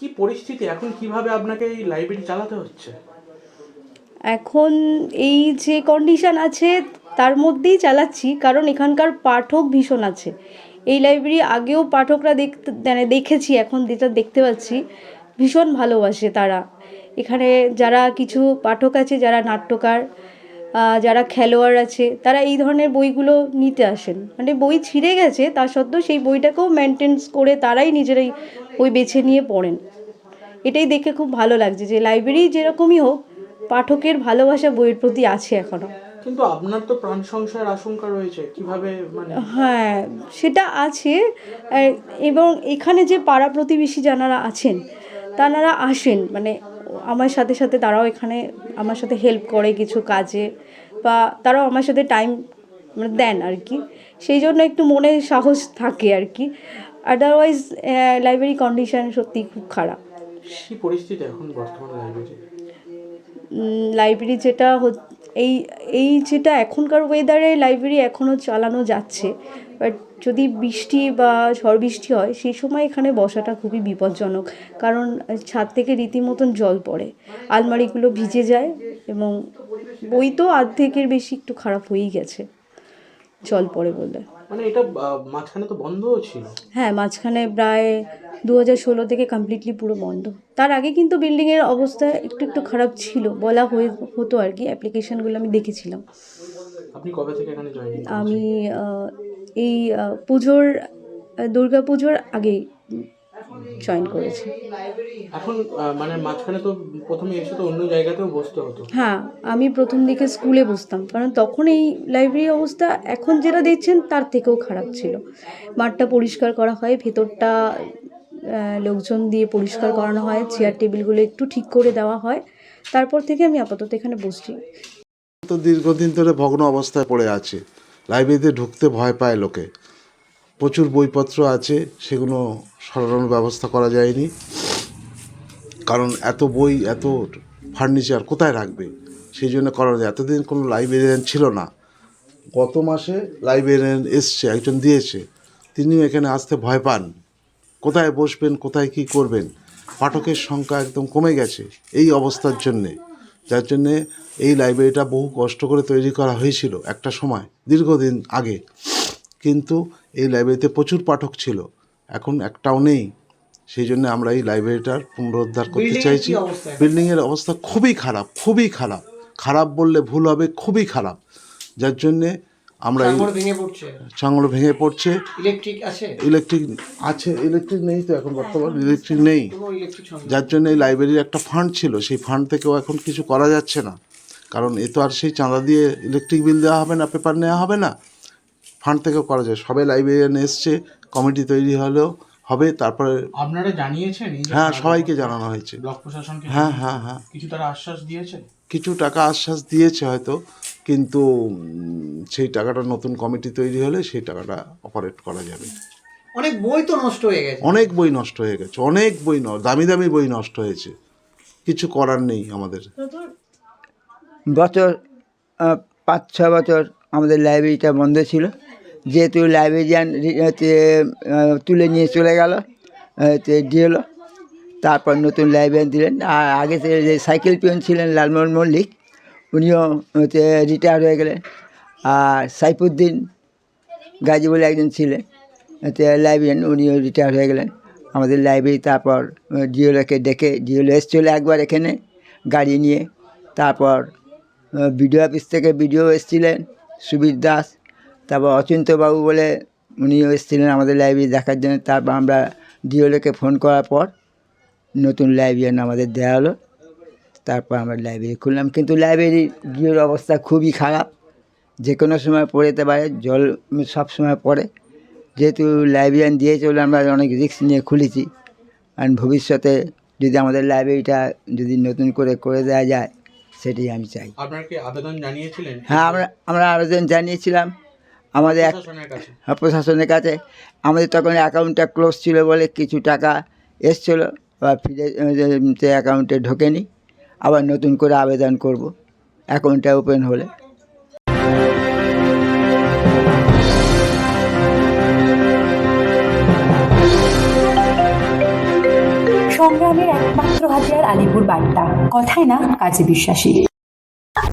কি পরিস্থিতি? এখন কীভাবে আপনাকে এই লাইব্রেরি চালাতে হচ্ছে? এখন এই যে কন্ডিশন আছে, তার মধ্যেই চালাচ্ছি, কারণ এখানকার পাঠক ভীষণ আছে। এই লাইব্রেরি আগেও পাঠকরা দেখতে মানে দেখেছি, এখন যেটা দেখতে পাচ্ছি, ভীষণ ভালোবাসে তারা। এখানে যারা কিছু পাঠক আছে, যারা নাট্যকার যারা খেলোয়াড় আছে তারা এই ধরনের বইগুলো নিতে আসেন। মানে বই ছিঁড়ে গেছে তা সত্ত্বেও সেই বইটাকেও মেনটেন্স করে তারাই নিজেরাই বই বেছে নিয়ে পড়েন। এটাই দেখে খুব ভালো লাগছে যে লাইব্রেরি যেরকমই হোক পাঠকের ভালোবাসা বইয়ের প্রতি আছে এখনও কিন্তু আপনার তো প্রাণ সংশয়ের আশঙ্কা রয়েছে কীভাবে মানে হ্যাঁ সেটা আছে। এবং এখানে যে পাড়া প্রতিবেশী যারা আছেন তারা আসেন মানে আমার সাথে সাথে তারাও এখানে আমার সাথে হেল্প করে কিছু কাজে বা তারাও আমার সাথে টাইম মানে দেন আর কি। সেই জন্য একটু মনে সাহস থাকে আর কি। আদারওয়াইজ লাইব্রেরি কন্ডিশন সত্যি খুব খারাপ। পরিস্থিতি এখন বর্তমান লাইব্রেরি লাইব্রেরি যেটা এই এই যেটা এখনকার ওয়েদারে লাইব্রেরি এখনও চালানো যাচ্ছে বাট যদি বৃষ্টি বা ঝড় বৃষ্টি হয়, সেই সময় এখানে বসাটা খুবই বিপজ্জনক। কারণ ছাদ থেকে রীতিমতন জল পড়ে, আলমারিগুলো ভিজে যায় এবং বই তো অর্ধেকের বেশি একটু খারাপ হয়েই গেছে, জল পড়ে বলে মানে এটা মাঝখানে তো বন্ধ ছিল। হ্যাঁ মাঝখানে প্রায় দু হাজার ষোলো থেকে কমপ্লিটলি পুরো বন্ধ। তার আগে কিন্তু বিল্ডিংয়ের অবস্থা একটু একটু খারাপ ছিল। বলা হয়ে হতো আর কি অ্যাপ্লিকেশনগুলো আমি দেখেছিলাম। আপনি কবে থেকে এখানে জয়েন আমি এই পুজোর দুর্গা পুজোর আগেই জয়েন করেছি। এখন মানে মাঝখানে তো প্রথমে এসে তো অন্য জায়গাতেও বসতে হতো। হ্যাঁ আমি প্রথম দিকে স্কুলে বসতাম কারণ তখন এই লাইব্রেরি অবস্থা এখন যেটা দেখছেন তার থেকেও খারাপ ছিল। মাঠটা পরিষ্কার করা হয় ভেতরটা লোকজন দিয়ে পরিষ্কার করানো হয় চেয়ার টেবিলগুলো একটু ঠিক করে দেওয়া হয়। তারপর থেকে আমি আপাতত এখানে বসছি। তো দীর্ঘদিন ধরে ভগ্ন অবস্থায় পড়ে আছে। লাইব্রেরিতে ঢুকতে ভয় পায় লোকে। প্রচুর বইপত্র আছে, সেগুলো সরানোর ব্যবস্থা করা যায়নি। কারণ এত বই, এত ফার্নিচার কোথায় রাখবে? সেই জন্য করা যায়। এতদিন কোনো লাইব্রেরিয়ান ছিল না। গত মাসে লাইব্রেরিয়ান এসছে, একজন দিয়েছে। তিনিও এখানে আসতে ভয় পান। কোথায় বসবেন, কোথায় কি করবেন? পাঠকের সংখ্যা একদম কমে গেছে এই অবস্থার জন্যে। যার জন্যে এই লাইব্রেরিটা বহু কষ্ট করে তৈরি করা হয়েছিল একটা সময়, দীর্ঘদিন আগে। কিন্তু এই লাইব্রেরিতে প্রচুর পাঠক ছিল। এখন একটাও নেই। সেই জন্য আমরা এই লাইব্রেরিটার পুনরুদ্ধার করতে চাইছি। বিল্ডিংয়ের অবস্থা? খুবই খারাপ খুবই খারাপ। খারাপ বললে ভুল হবে খুবই খারাপ। যার জন্যে আমরা চাঙড় ভেঙে পড়ছে। ইলেকট্রিক আছে? ইলেকট্রিক আছে ইলেকট্রিক নেই তো এখন বর্তমান ইলেকট্রিক নেই। যার জন্য এই লাইব্রেরির একটা ফান্ড ছিল। সেই ফান্ড থেকেও এখন কিছু করা যাচ্ছে না। কারণ এ তো আর সেই চাঁদা দিয়ে ইলেকট্রিক বিল দেওয়া হবে না পেপার নেওয়া হবে না। ফান্ড থেকেও করা যায়। সবে লাইব্রেরিয়ান এসছে কমিটি তৈরি হলেও হবে তারপরে আপনারা জানিয়েছেন হ্যাঁ সবাইকে জানানো হয়েছে। ব্লক প্রশাসনকে হ্যাঁ হ্যাঁ হ্যাঁ। কিছু তারা আশ্বাস দিয়েছেন? কিছু টাকা আশ্বাস দিয়েছে হয়তো কিন্তু সেই টাকাটা নতুন কমিটি তৈরি হলে সেই টাকাটা অপারেট করা যাবে। অনেক বই তো নষ্ট হয়ে গেছে। অনেক বই নষ্ট হয়ে গেছে অনেক বই ন দামি দামি বই নষ্ট হয়েছে। কিছু করার নেই আমাদের। বছর পাঁচ ছ বছর আমাদের লাইব্রেরিটা বন্ধ ছিল। যেহেতু লাইব্রেরিয়ান হচ্ছে, তুলে নিয়ে চলে গেল ডিএলও তারপর নতুন লাইব্রেরিয়ান দিলেন। আর আগে যে সাইকেল পিয়ন ছিলেন লালমোহন মল্লিক উনিও হচ্ছে রিটায়ার হয়ে গেলেন। আর সাইফুদ্দিন গাজী বলে একজন ছিলেন হচ্ছে লাইব্রেরিয়ান উনিও রিটায়ার হয়ে গেলেন। আমাদের লাইব্রেরি তারপর ডিওলোকে ডেকে ডিওলো এসেছিল একবার এখানে গাড়ি নিয়ে। তারপর বিডিও অফিস থেকে বিডিও এসেছিলেন সুবীর দাস তারপর অচিন্তবাবু বলে উনিও এসেছিলেন আমাদের লাইব্রেরি দেখার জন্য। তারপর আমরা ডিওলোকে ফোন করার পর নতুন লাইব্রেরিয়ান আমাদের দেওয়া হলো। তারপর আমরা লাইব্রেরি খুললাম। কিন্তু লাইব্রেরির গৃহের অবস্থা খুবই খারাপ। যে কোনো সময় পড়ে যেতে পারে জল সব সময় পড়ে। যেহেতু লাইব্রেরিয়ান দিয়ে চলে আমরা অনেক রিস্ক নিয়ে খুলেছি। কারণ ভবিষ্যতে যদি আমাদের লাইব্রেরিটা যদি নতুন করে করে দেওয়া যায় সেটাই আমি চাই। আপনার কি আবেদন জানিয়েছিলেন? হ্যাঁ আমরা আমরা আবেদন জানিয়েছিলাম। আমাদের এক প্রশাসনের কাছে। হ্যাঁ, প্রশাসনের কাছে। আমাদের তখন অ্যাকাউন্টটা ক্লোজ ছিল বলে কিছু টাকা এসছিলো। বা ফিরে সে অ্যাকাউন্টে ঢোকেনি। আবার নতুন করে আবেদন করব। অ্যাকাউন্টটা ওপেন হলে। সংগ্রামের একমাত্র হাতিয়ার আলিপুর বার্তা। কথায় না কাজে বিশ্বাসী।